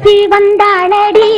ஒருத்தி வந்தாளடி